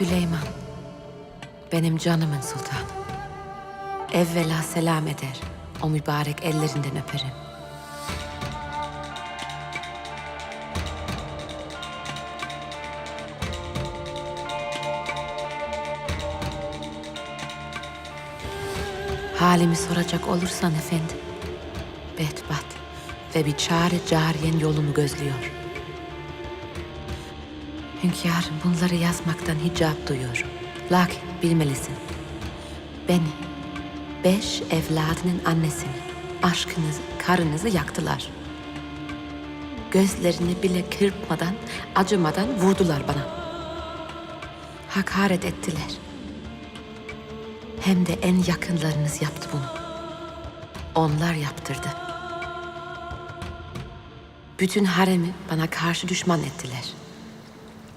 Süleyman, benim canımın sultanı. Evvela selam eder, o mübarek ellerinden öperim. Halimi soracak olursan efendim, bedbat ve bir çare cariyen yolumu gözlüyor. Hünkârım bunları yazmaktan hicap duyuyorum. Lakin bilmelisin. Beni, beş evladının annesini, aşkınızı, karınızı yaktılar. Gözlerini bile kırpmadan, acımadan vurdular bana. Hakaret ettiler. Hem de en yakınlarınız yaptı bunu. Onlar yaptırdı. Bütün haremi bana karşı düşman ettiler.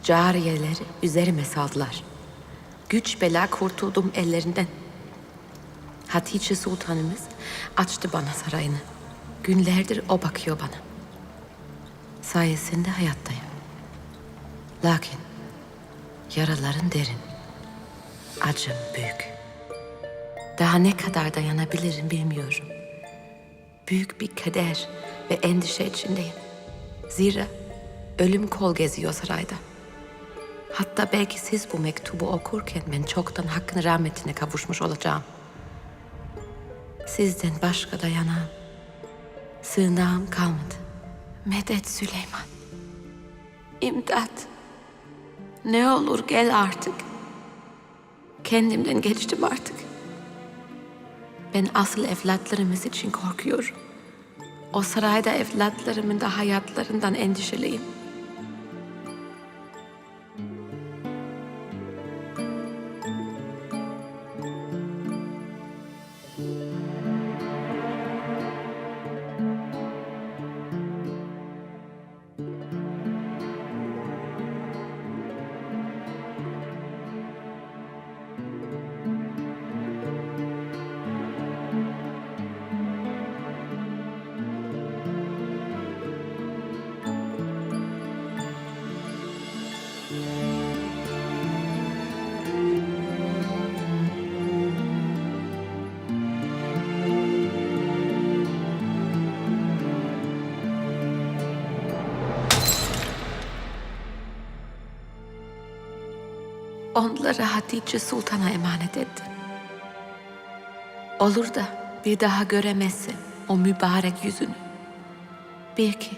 Cariyeleri üzerime saldılar. Güç bela kurtuldum ellerinden. Hatice Sultanımız açtı bana sarayını. Günlerdir o bakıyor bana. Sayesinde hayattayım. Lakin yaraların derin. Acım büyük. Daha ne kadar dayanabilirim bilmiyorum. Büyük bir keder ve endişe içindeyim. Zira ölüm kol geziyor sarayda. Hatta belki siz bu mektubu okurken ben çoktan hakkın rahmetine kavuşmuş olacağım. Sizden başka dayanağım, sığınağım kalmadı. Medet Süleyman. İmdat. Ne olur gel artık. Kendimden geçtim artık. Ben asıl evlatlarımız için korkuyorum. O sarayda evlatlarımın da hayatlarından endişeliyim. Onları Hatice Sultan'a emanet ettim. Olur da bir daha göremezsem o mübarek yüzünü. Bil ki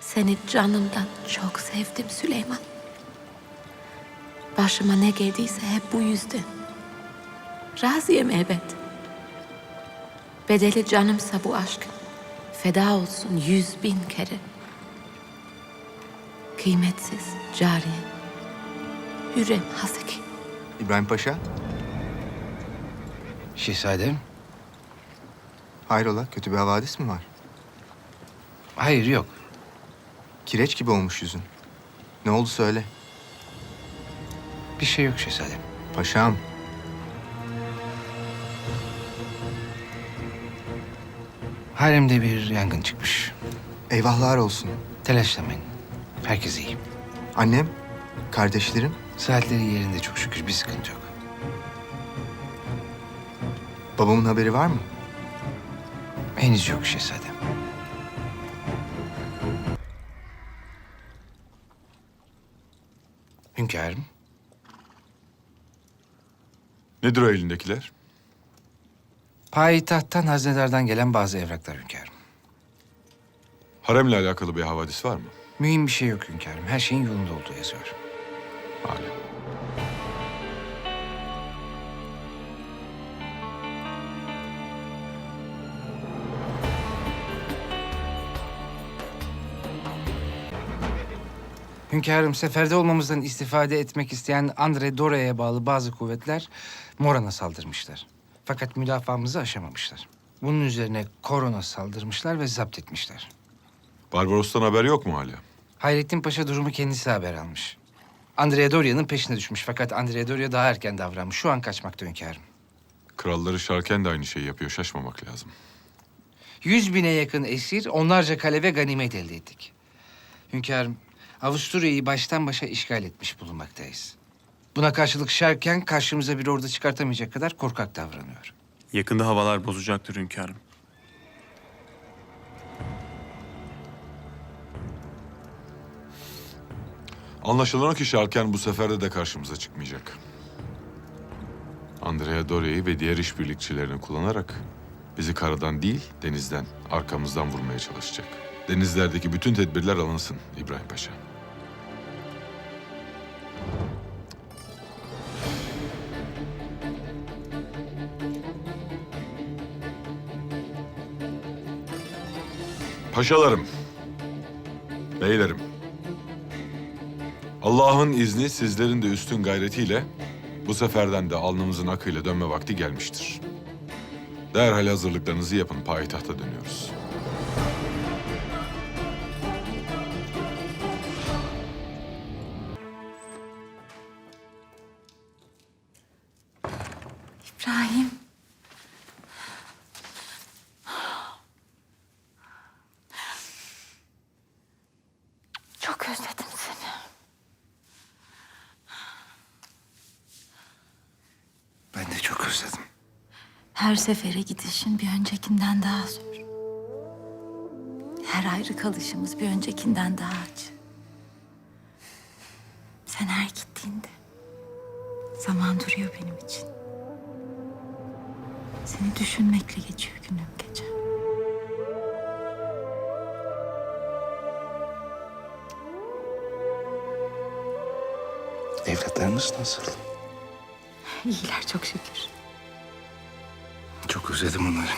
seni canımdan çok sevdim Süleyman. Başıma ne geldiyse hep bu yüzden. Razıyım elbet. Bedeli canımsa bu aşkın. Feda olsun yüz bin kere. Kıymetsiz cariye. Hürrem Haseki. İbrahim Paşa, Şehzadem? hayrola kötü bir havadis mi var? Hayır yok. Kireç gibi olmuş yüzün. Ne oldu söyle. Bir şey yok şehzadem. Paşam, Haremde bir yangın çıkmış. eyvahlar olsun. Telaşlamayın. Herkes iyi. Annem, kardeşlerim, Saatleri yerinde çok şükür bir sıkıntı yok. babamın haberi var mı? Henüz yok şehzadem. Hünkârım, Nedir o elindekiler? payitahttan haznedardan gelen bazı evraklar hünkârım. Haremle alakalı bir havadis var mı? Mühim bir şey yok hünkârım. Her şeyin yolunda olduğu yazıyor. Hala. Hünkârım, seferde olmamızdan istifade etmek isteyen Andre Dora'ya bağlı bazı kuvvetler Moran'a saldırmışlar. Fakat müdafaamızı aşamamışlar. Bunun üzerine Koron'a saldırmışlar ve zapt etmişler. Barbaros'tan haber yok mu hala? Hayrettin Paşa durumu kendisi haber almış. Andrea Doria'nın peşine düşmüş fakat Andrea Doria daha erken davranmış. Şu an kaçmakta hünkârım. Kralları Şarken de aynı şeyi yapıyor. Şaşmamak lazım. Yüz bine yakın esir, onlarca kale ve ganimet elde ettik. Hünkârım, Avusturya'yı baştan başa işgal etmiş bulunmaktayız. Buna karşılık Şerken karşımıza bir ordu çıkartamayacak kadar korkak davranıyor. Yakında havalar bozacaktır hünkârım. Anlaşılan o ki Şarken bu sefer de karşımıza çıkmayacak. Andrea Dore'yi ve diğer işbirlikçilerini kullanarak bizi karadan değil denizden, arkamızdan vurmaya çalışacak. Denizlerdeki bütün tedbirler alınsın İbrahim Paşa. Paşalarım, beylerim, Allah'ın izni sizlerin de üstün gayretiyle bu seferden de alnımızın akıyla dönme vakti gelmiştir. Derhal hazırlıklarınızı yapın, payitahta dönüyoruz. Sefere gidişin bir öncekinden daha zor. Her ayrı kalışımız bir öncekinden daha acı. Sen her gittiğinde zaman duruyor benim için. Seni düşünmekle geçiyor günüm gece. Evlatlarımız nasıl? İyiler çok şükür. Çok özledim onları.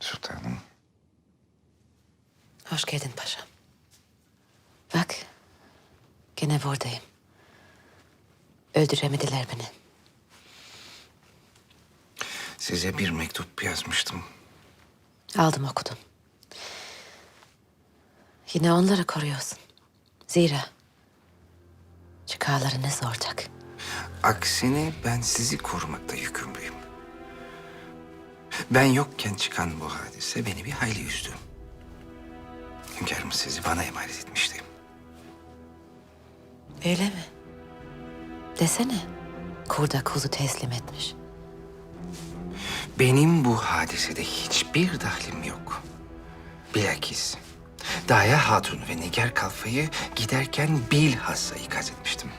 Sultanım. Hoş geldin paşam. Bak, gene buradayım. Öldüremediler beni. Size bir mektup yazmıştım. Aldım okudum. Yine onları koruyorsun. Zira çıkarlarınız ortak. Aksine ben sizi korumakta yükümlüyüm. Ben yokken çıkan bu hadise beni bir hayli üzdü. Hünkârımız sizi bana emanet etmişti. Öyle mi? Desene. Kurda kuzu teslim etmiş. Benim bu hadisede hiçbir dahlim yok. Bilakis Daya Hatun ve Nigar Kalfa'yı giderken bilhassa ikaz etmiştim.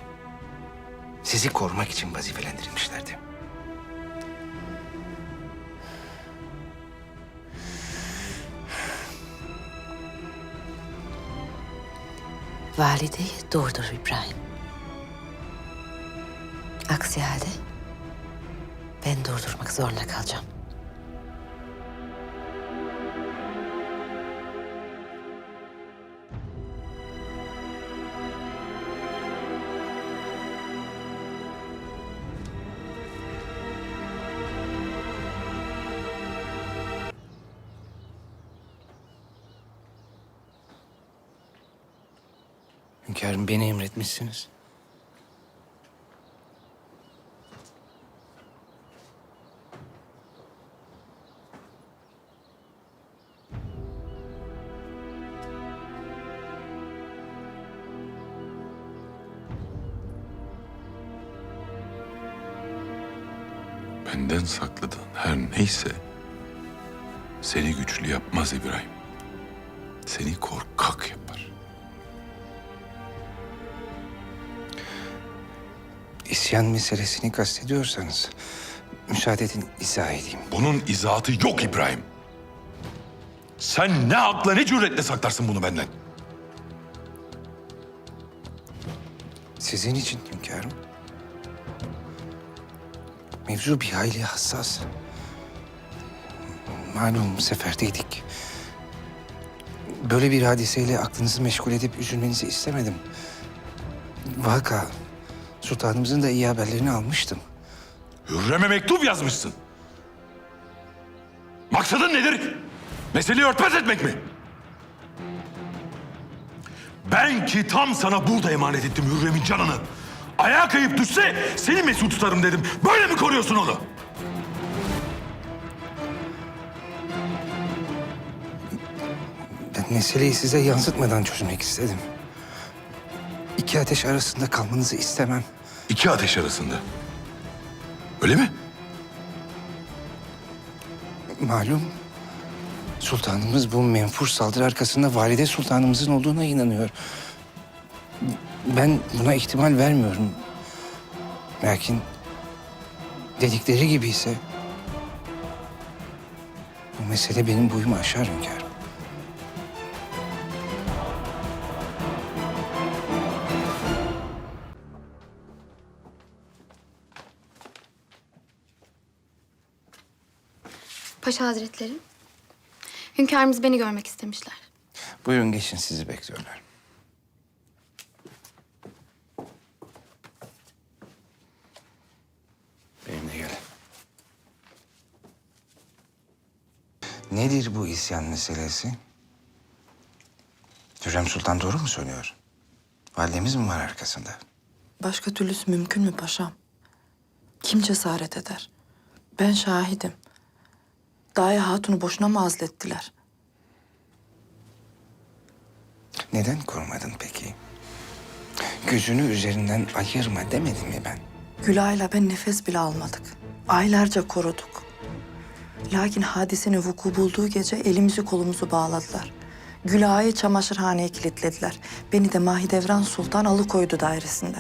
Sizi korumak için vazifelendirilmişlerdi. Valideyi durdur İbrahim. Aksi halde ben durdurmak zorunda kalacağım. Hünkârım beni emretmişsiniz. Benden sakladığın her neyse seni güçlü yapmaz İbrahim. Seni korkak yapar. İsyan meselesini kastediyorsanız müsaade edin izah edeyim. Bunun izahatı yok İbrahim. Sen ne akla ne cüretle saklarsın bunu benden? Sizin için hünkârım. Mevzu bir hayli hassas. Malum seferdeydik. Böyle bir hadiseyle aklınızı meşgul edip üzülmenizi istemedim. Vaka, sultanımızın da iyi haberlerini almıştım. Hürrem'e mektup yazmışsın. Maksadın nedir? Meseleyi örtbas etmek mi? Ben ki tam sana burada emanet ettim Hürrem'in canını. Ayağa kayıp düşse seni mesul tutarım dedim. Böyle mi koruyorsun onu? Meseleyi size yansıtmadan çözmek istedim. İki ateş arasında kalmanızı istemem. İki ateş arasında. Öyle mi? Malum sultanımız bu menfur saldırı arkasında valide sultanımızın olduğuna inanıyor. Ben buna ihtimal vermiyorum. Lakin dedikleri gibi ise bu mesele benim boyumu aşar hünkârım. Paşa Hazretleri. Hünkârımız beni görmek istemişler. Buyurun geçin sizi bekliyorlar. Benimle gelin. Nedir bu isyan meselesi? Hürrem Sultan doğru mu söylüyor? Validemiz mi var arkasında? Başka türlüsü mümkün mü paşam? Kim cesaret eder? Ben şahidim. Daya Hatun'u boşuna mı azlettiler? Neden korumadın peki? Gözünü üzerinden ayırma demedim mi ben? Gülay'la ben nefes bile almadık. Aylarca koruduk. Lakin hadisenin vuku bulduğu gece elimizi kolumuzu bağladılar. Gülay'ı çamaşırhaneye kilitlediler. Beni de Mahidevran Sultan alıkoydu dairesinde.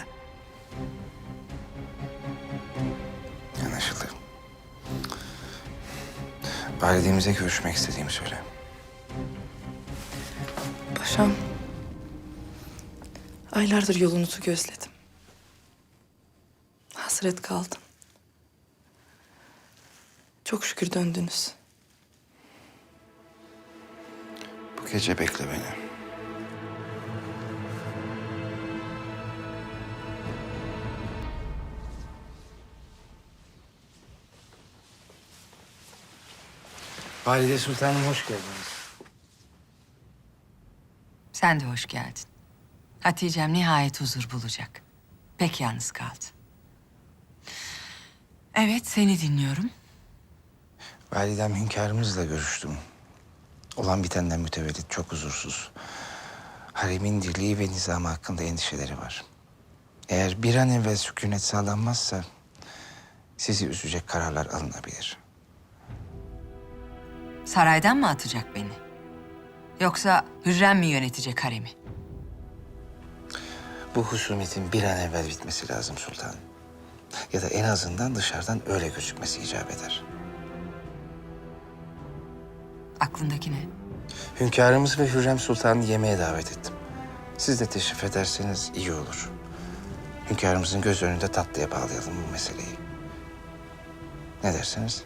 Validemize görüşmek istediğimi söyle. Paşam, aylardır yolunuzu gözledim. Hasret kaldım. Çok şükür döndünüz. Bu gece bekle beni. Valide Sultanım hoş geldiniz. Sen de hoş geldin. Hatice'm nihayet huzur bulacak. Pek yalnız kaldı. Evet, seni dinliyorum. Validem hünkârımızla görüştüm. Olan bitenden mütevellit çok huzursuz. Haremin dirliği ve nizamı hakkında endişeleri var. Eğer bir an evvel sükunet sağlanmazsa sizi üzecek kararlar alınabilir. Saraydan mı atacak beni? Yoksa Hürrem mi yönetecek haremi? Bu husumetin bir an evvel bitmesi lazım sultanım. Ya da en azından dışarıdan öyle gözükmesi icap eder. Aklındaki ne? Hünkârımız ve Hürrem Sultan'ı yemeğe davet ettim. Siz de teşrif ederseniz iyi olur. Hünkârımızın göz önünde tatlıya bağlayalım bu meseleyi. Ne dersiniz?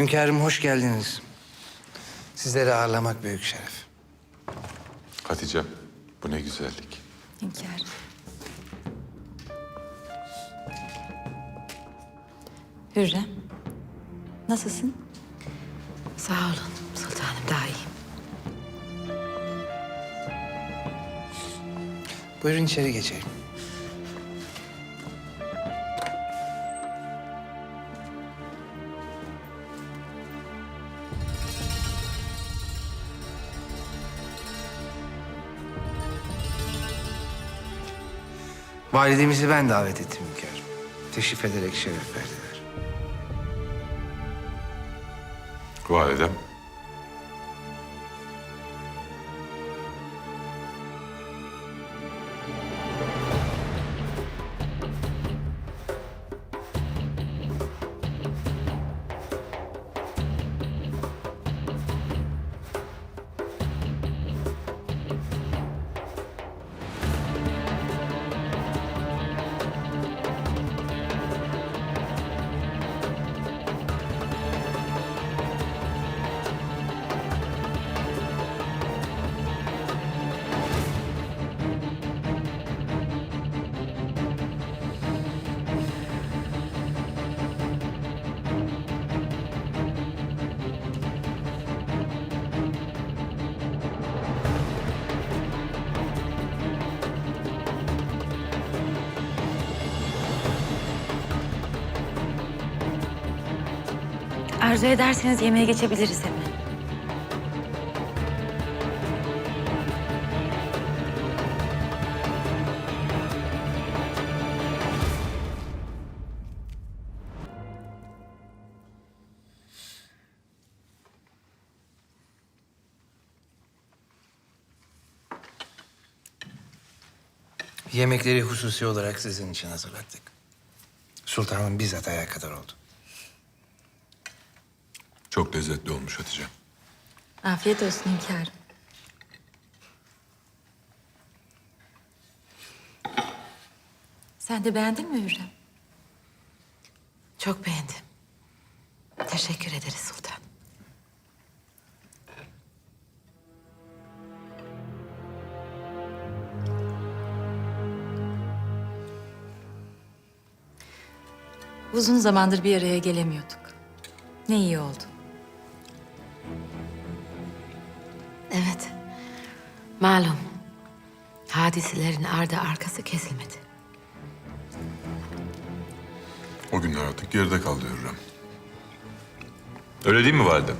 Hünkârım hoş geldiniz. Sizleri ağırlamak büyük şeref. Hatice'm bu ne güzellik. Hünkârım. Hürrem, nasılsın? Sağ olun sultanım daha iyiyim. Buyurun içeri geçelim. Validemizi ben davet ettim hünkârım. Teşrif ederek şeref verdiler. Validem Arzu ederseniz yemeğe geçebiliriz hemen. Yemekleri hususi olarak sizin için hazırlattık. Sultanım bizzat ayağa kadar oldu. Çok lezzetli olmuş Hatice. Afiyet olsun hünkârım. Sen de beğendin mi Hürrem? Çok beğendim. Teşekkür ederiz sultan. Uzun zamandır bir araya gelemiyorduk. Ne iyi oldu. Malum. Hadiselerin ardı arkası kesilmedi. O günler artık geride kaldı Hürrem. Öyle değil mi validem?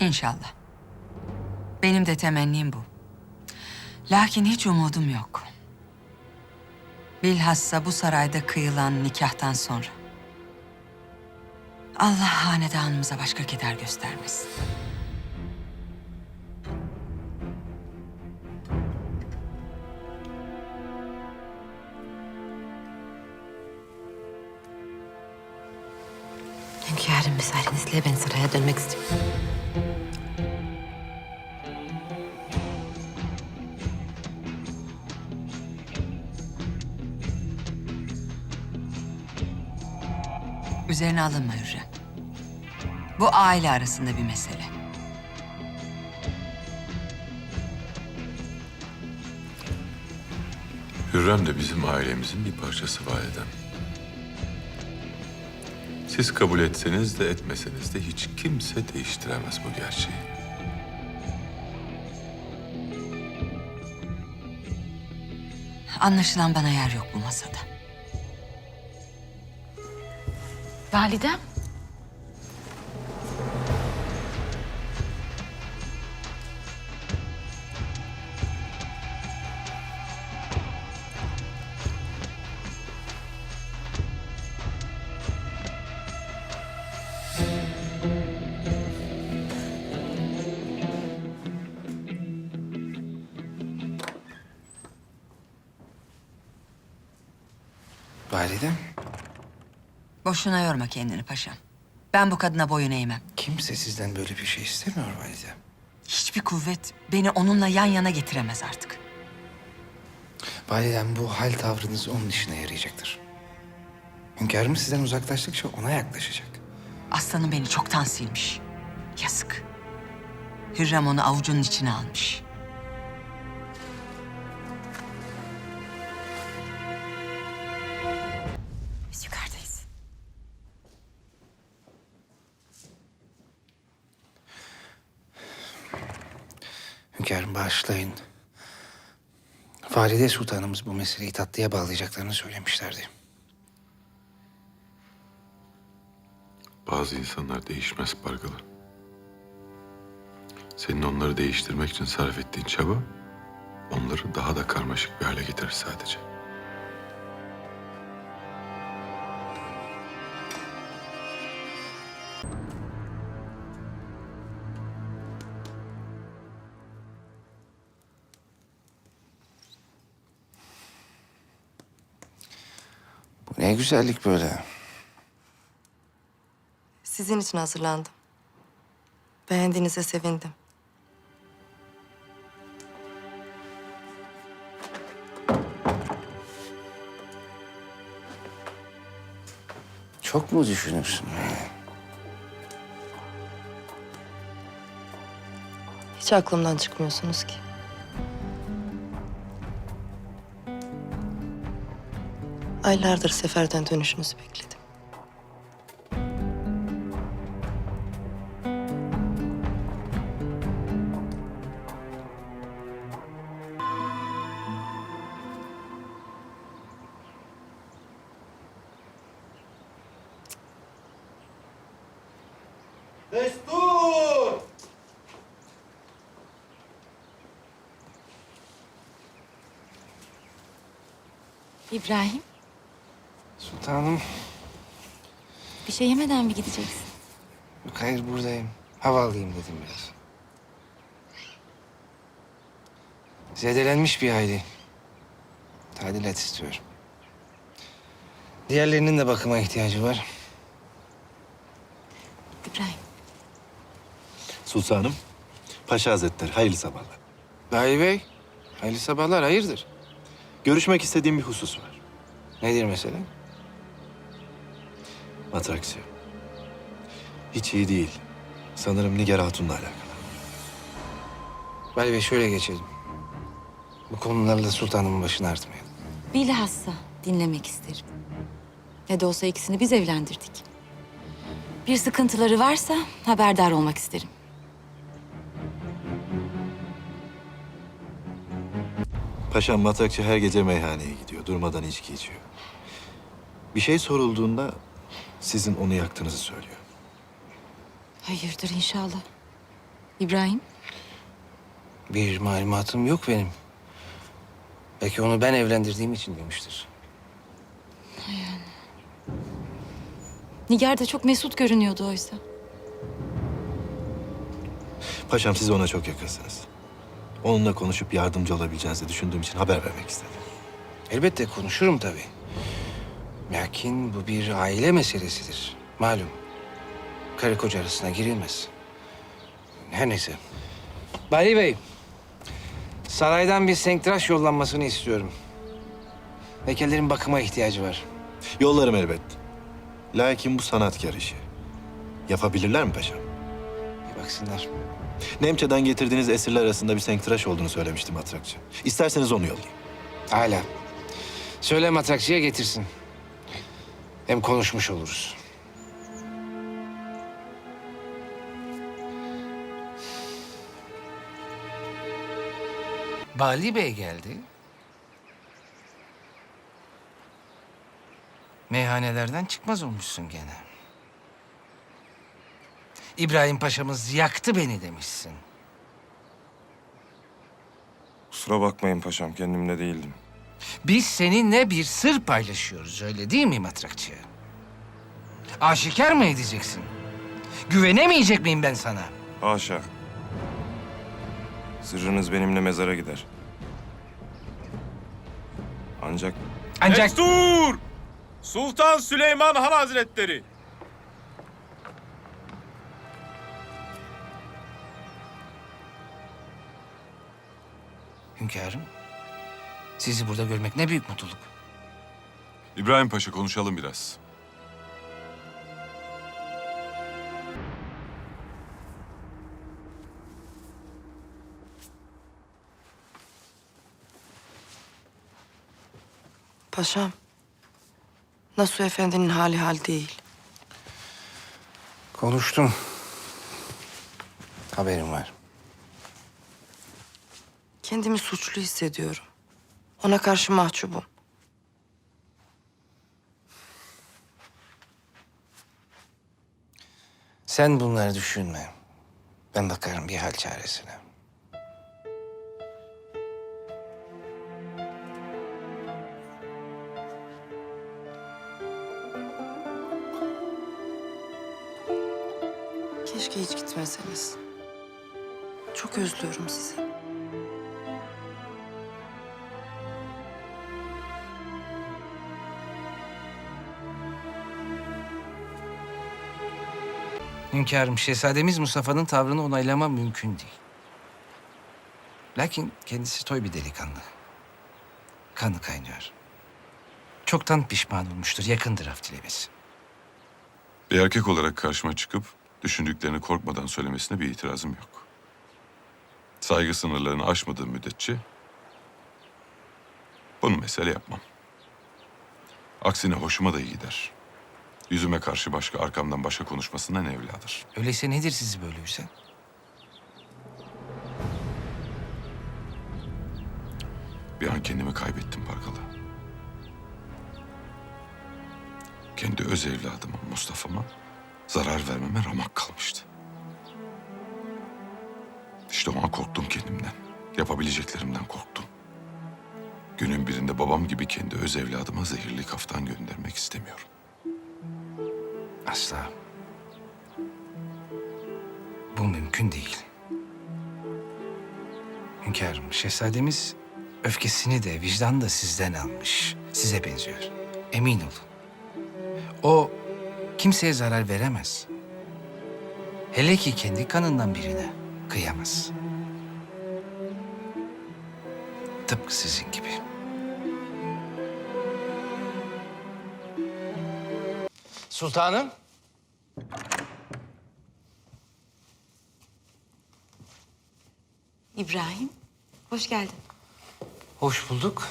İnşallah. Benim de temennim bu. Lakin hiç umudum yok. Bilhassa bu sarayda kıyılan nikahtan sonra. Allah hanedanımıza başka keder göstermesin. Hünkârım müsaadenizle ben saraya dönmek istiyorum. Üzerine alınma Hürrem. Bu aile arasında bir mesele. Hürrem de bizim ailemizin bir parçası validem. Siz kabul etseniz de etmeseniz de hiç kimse değiştiremez bu gerçeği. Anlaşılan bana yer yok bu masada. Validem. Validem, Boşuna yorma kendini paşam. Ben bu kadına boyun eğmem. kimse sizden böyle bir şey istemiyor validem. Hiçbir kuvvet beni onunla yan yana getiremez artık. Validem bu hal tavrınız onun işine yarayacaktır. Hünkârımız sizden uzaklaştıkça ona yaklaşacak. Aslanım beni çoktan silmiş. Yazık. Hürrem onu avucunun içine almış. Hünkârım bağışlayın. Valide Sultanımız bu meseleyi tatlıya bağlayacaklarını söylemişlerdi. Bazı insanlar değişmez Bargalı. Senin onları değiştirmek için sarf ettiğin çaba onları daha da karmaşık bir hale getirir sadece. Güzellik böyle. Sizin için hazırlandım. Beğendiğinize sevindim. Çok mu düşünürsün? Hiç aklımdan çıkmıyorsunuz ki. Aylardır seferden dönüşünüzü bekledim. Destur! İbrahim, şey yemeden mi gideceksin? yok hayır buradayım. Hava alayım dedim biraz. Zedelenmiş bir aile. Tadilat istiyorum. Diğerlerinin de bakıma ihtiyacı var. İbrahim, Sultanım, Paşa Hazretleri hayırlı sabahlar. Dahi Bey, hayırlı sabahlar, hayırdır? Görüşmek istediğim bir husus var. Nedir mesele? Matrakçı. Hiç iyi değil. Sanırım Nigar Hatun'la alakalı. Bey şöyle geçelim. Bu konularla sultanımın başını artmayalım. bilhassa dinlemek isterim. Ne de olsa ikisini biz evlendirdik. Bir sıkıntıları varsa haberdar olmak isterim. Paşam Matrakçı her gece meyhaneye gidiyor. Durmadan içki içiyor. Bir şey sorulduğunda sizin onu yaktığınızı söylüyor. Hayırdır inşallah. İbrahim, Bir malumatım yok benim. Belki onu ben evlendirdiğim için demiştir. Nigar da çok mesut görünüyordu oysa. Paşam siz ona çok yakınsınız. Onunla konuşup yardımcı olabileceğinizi düşündüğüm için haber vermek istedim. Elbette konuşurum tabii. Lakin bu bir aile meselesidir. Malum. Karı koca arasına girilmez. Her neyse. Bali Bey, saraydan bir senktraş yollanmasını istiyorum. Heykellerin bakıma ihtiyacı var. Yollarım elbet. Lakin bu sanatkar işi. Yapabilirler mi paşam? Bir baksınlar. Nemçe'den getirdiğiniz esirler arasında bir senktıraş olduğunu söylemişti Matrakçı. İsterseniz onu yollayayım. Hala. Söyle matrakçıya getirsin. Hem konuşmuş oluruz. Bali Bey geldi. Meyhanelerden çıkmaz olmuşsun gene. İbrahim Paşa'mız yaktı beni demişsin. Kusura bakmayın paşam kendimde değildim. Biz seninle bir sır paylaşıyoruz öyle değil mi matrakçı? Aşikar mı edeceksin? Güvenemeyecek miyim ben sana? Haşa. Sırrınız benimle mezara gider. Ancak Ancak Destur! Sultan Süleyman Han Hazretleri. hünkârım, sizi burada görmek ne büyük mutluluk. İbrahim Paşa konuşalım biraz. Paşam, Nasuh Efendi'nin hali hal değil. Konuştum. Haberim var. Kendimi suçlu hissediyorum. Ona karşı mahcubum. Sen bunları düşünme. Ben bakarım bir hal çaresine. Keşke hiç gitmeseniz. Çok özlüyorum sizi. Hünkârım, şehzademiz Mustafa'nın tavrını onaylama mümkün değil. Lakin kendisi toy bir delikanlı. Kanı kaynıyor. Çoktan pişman olmuştur, yakındır af dilemesi. Bir erkek olarak karşıma çıkıp düşündüklerini korkmadan söylemesine bir itirazım yok. Saygı sınırlarını aşmadığım müddetçe bunu mesele yapmam. Aksine hoşuma da iyi gider. Yüzüme karşı başka, arkamdan başka konuşmasından evladır. Öyleyse nedir sizi böyle üzen? Bir an kendimi kaybettim Pargalı. Kendi öz evladıma, Mustafa'ma zarar vermeme ramak kalmıştı. İşte o an korktum kendimden. Yapabileceklerimden korktum. Günün birinde babam gibi kendi öz evladıma zehirli kaftan göndermek istemiyorum. Asla. Bu mümkün değil. Hünkârım, şehzademiz öfkesini de vicdanı da sizden almış. Size benziyor. Emin olun. O kimseye zarar veremez. Hele ki kendi kanından birine kıyamaz. Tıpkı sizin gibi. Sultanım. İbrahim, hoş geldin. Hoş bulduk.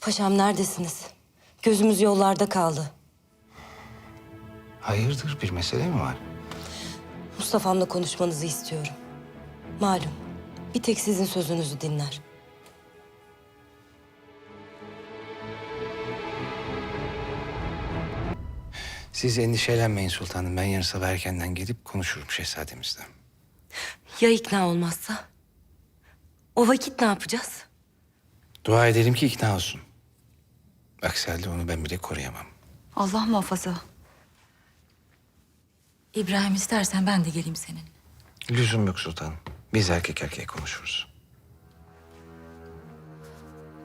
Paşam neredesiniz? Gözümüz yollarda kaldı. Hayırdır bir mesele mi var? Mustafa'mla konuşmanızı istiyorum. Malum bir tek sizin sözünüzü dinler. Siz endişelenmeyin sultanım. Ben yarın sabah erkenden gelip konuşurum şehzademizle. Ya ikna olmazsa? O vakit ne yapacağız? Dua edelim ki ikna olsun. Aksi halde onu ben bile koruyamam. Allah muhafaza. İbrahim istersen ben de geleyim senin. Lüzum yok sultanım. Biz erkek erkeğe konuşuruz.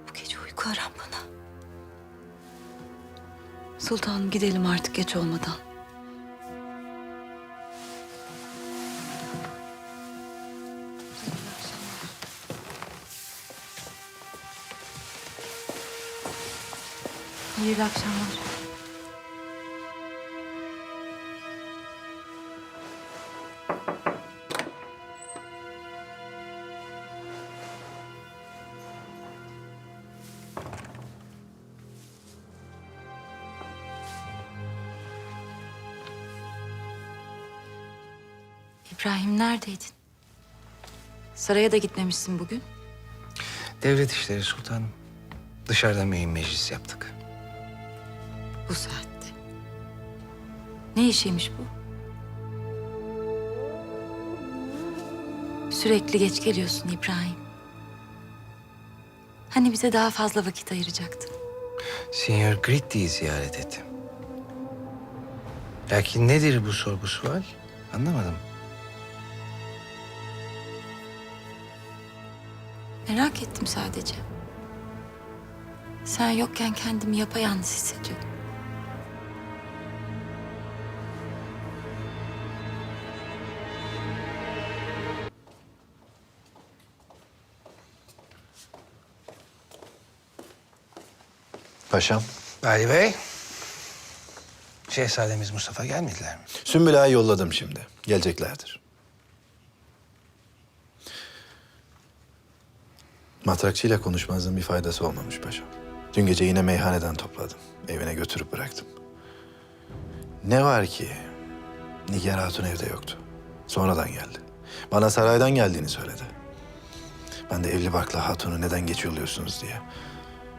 Bu gece uyku aram bana. Sultanım gidelim artık geç olmadan. Hayırlı akşamlar. İbrahim neredeydin? Saraya da gitmemişsin bugün. Devlet işleri sultanım. Dışarıda mühim meclis yaptık. Bu saatte. Ne işiymiş bu? Sürekli geç geliyorsun İbrahim. Hani bize daha fazla vakit ayıracaktın. Senior Gritti'yi ziyaret ettim. Lakin nedir bu sorgu sual? Anlamadım. Sadece. Sen yokken kendimi yapayalnız hissediyorum. Paşam, Ali Bey. Şehzademiz Mustafa gelmediler mi? Sümbül Ağa'yı yolladım şimdi. Geleceklerdir. Matrakçıyla konuşmanızın bir faydası olmamış paşam. Dün gece yine meyhaneden topladım. Evine götürüp bıraktım. Ne var ki Nigar Hatun evde yoktu. Sonradan geldi. Bana saraydan geldiğini söyledi. Ben de evli barklı hatunu neden geç yolluyorsunuz diye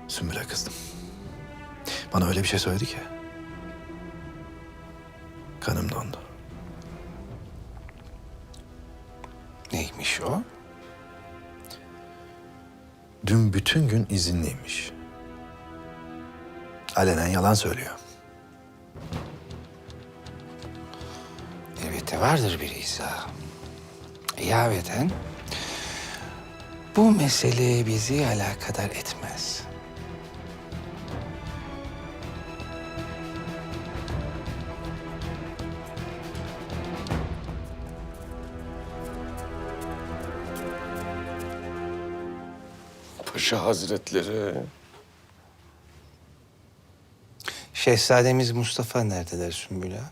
Sümbül'e kızdım. Bana öyle bir şey söyledi ki. Kanım dondu. Neymiş o? Dün bütün gün izinliymiş. Alenen yalan söylüyor. Elbette vardır bir izah. İlaveten bu mesele bizi alakadar etmez. Paşa Hazretleri. Şehzademiz Mustafa neredeler Sümbül Ağa?